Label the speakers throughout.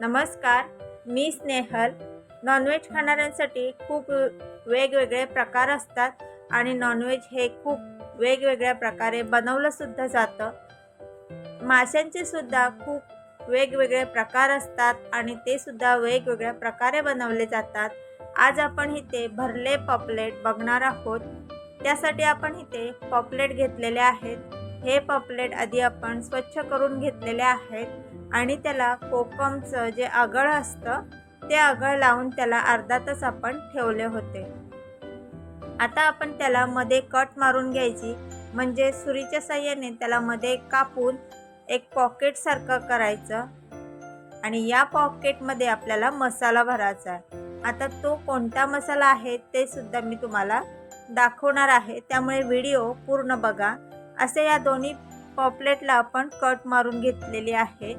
Speaker 1: नमस्कार मी स्नेहल. नॉनव्हेज खाणाऱ्यांसाठी खूप वेगवेगळे प्रकार असतात आणि नॉनव्हेज हे खूप वेगवेगळ्या प्रकारे बनवलंसुद्धा जातं. माशांचे सुद्धा खूप वेगवेगळे प्रकार असतात आणि ते सुद्धा वेगवेगळ्या प्रकारे बनवले जातात. आज आपण इथे भरले पॉपलेट बघणार आहोत. त्यासाठी आपण इथे पॉपलेट घेतलेले आहेत. हे पॉपलेट आधी आपण स्वच्छ करून घेतलेले आहेत आणि त्याला कोकमचं जे आगळ असतं ते आगळ लावून त्याला अर्धा तास आपण ठेवले होते. आता आपण त्याला मध्ये कट मारून घ्यायची म्हणजे सुरीच्या साह्याने त्याला मध्ये कापून एक पॉकेटसारखं करायचं आणि या पॉकेटमध्ये आपल्याला मसाला भरायचा आहे. आता तो कोणता मसाला आहे ते सुद्धा मी तुम्हाला दाखवणार आहे. त्यामुळे व्हिडिओ पूर्ण बघा. असे या दोन्ही पॉपलेटला आपण कट मारून घेतलेली आहे.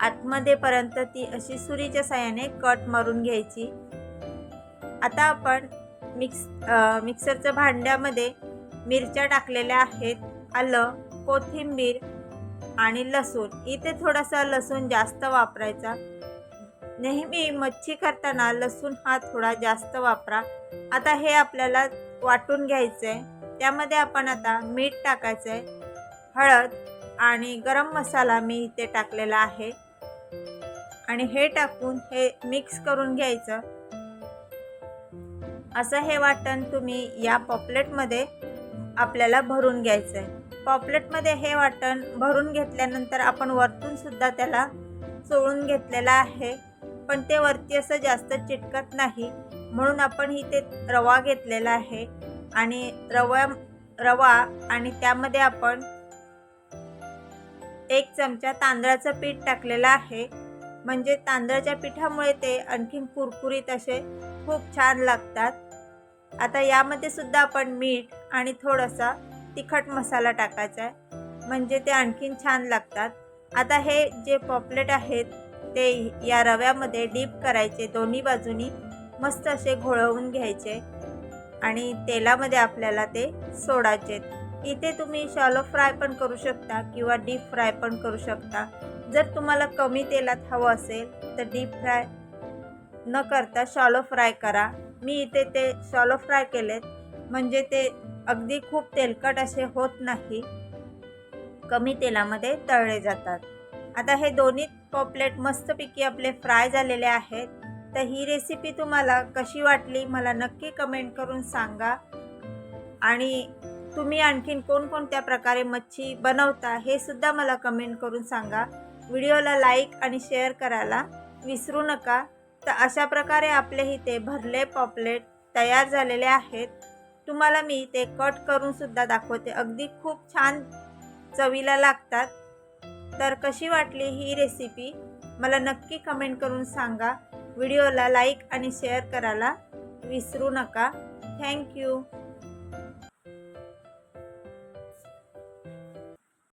Speaker 1: आतमध्ये पर्यंत ती अशी सुरीच्या साह्याने कट मारून घ्यायची. आता आपण मिक्स मिक्सरच्या भांड्यामध्ये मिरच्या टाकलेल्या आहेत. आलं कोथिंबीर आणि लसूण. इथे थोडासा लसूण जास्त वापरायचा. नेहमी मच्छी करताना लसूण हा थोडा जास्त वापरा. आता हे आपल्याला वाटून घ्यायचं आहे त्यामध्ये आपण आता मीठ टाकायचं आहे हळद आणि गरम मसाला मी इथे टाकलेला आहे. आणि हे टाकून हे मिक्स करून घ्यायचं. असं हे वाटण तुम्ही या पॉपलेटमध्ये आपल्याला भरून घ्यायचं आहे पॉपलेटमध्ये हे वाटण भरून घेतल्यानंतर आपण वरतून सुद्धा त्याला चोळून घेतलेलं आहे. पण ते वरती असं जास्त चिटकत नाही. म्हणून आपण इथे रवा घेतलेला आहे. आणि रवा रवा आणि त्यामध्ये आपण एक चमचा तांदळाचं पीठ टाकलेलं आहे. म्हणजे तांदळाच्या पिठामुळे ते आणखीन कुरकुरीत असे खूप छान लागतात. आता यामध्ये सुद्धा आपण मीठ आणि थोडासा तिखट मसाला टाकायचा आहे. म्हणजे ते आणखीन छान लागतात. आता हे जे पॉपलेट आहेत ते या रव्यामध्ये डीप करायचे दोन्ही बाजूनी. मस्त असे घोळवून घ्यायचे. आणि तेलामध्ये आपल्याला ते सोडायचे इथे तुम्ही शॉलो फ्राय पण करू शकता किंवा डीप फ्राय पण करू शकता. जर तुम्हाला कमी तेलात हवं असेल तर डीप फ्राय न करता शॉलो फ्राय करा. मी इथे ते शॉलो फ्राय केलेत. म्हणजे ते अगदी खूप तेलकट असे होत नाही. कमी तेलामध्ये तळले जातात. आता हे दोन्ही पॉपलेट मस्तपैकी आपले फ्राय झालेले आहेत. तर ही रेसिपी तुम्हाला कशी वाटली मला नक्की कमेंट करून सांगा. आणि तुम्ही आणखीन कोणकोणत्या प्रकारे मच्छी बनवता हे सुद्धा मला कमेंट करून सांगा. व्हिडिओला लाईक आणि शेअर करायला विसरू नका. तर अशा प्रकारे आपले इथे भरले पॉपलेट तयार झालेले आहेत. तुम्हाला मी ते कट करून सुद्धा दाखवते. अगदी खूप छान चवीला लागतात. तर कशी वाटली ही रेसिपी मला नक्की कमेंट करून सांगा. व्हिडिओला लाईक आणि शेअर करायला विसरू नका. थँक्यू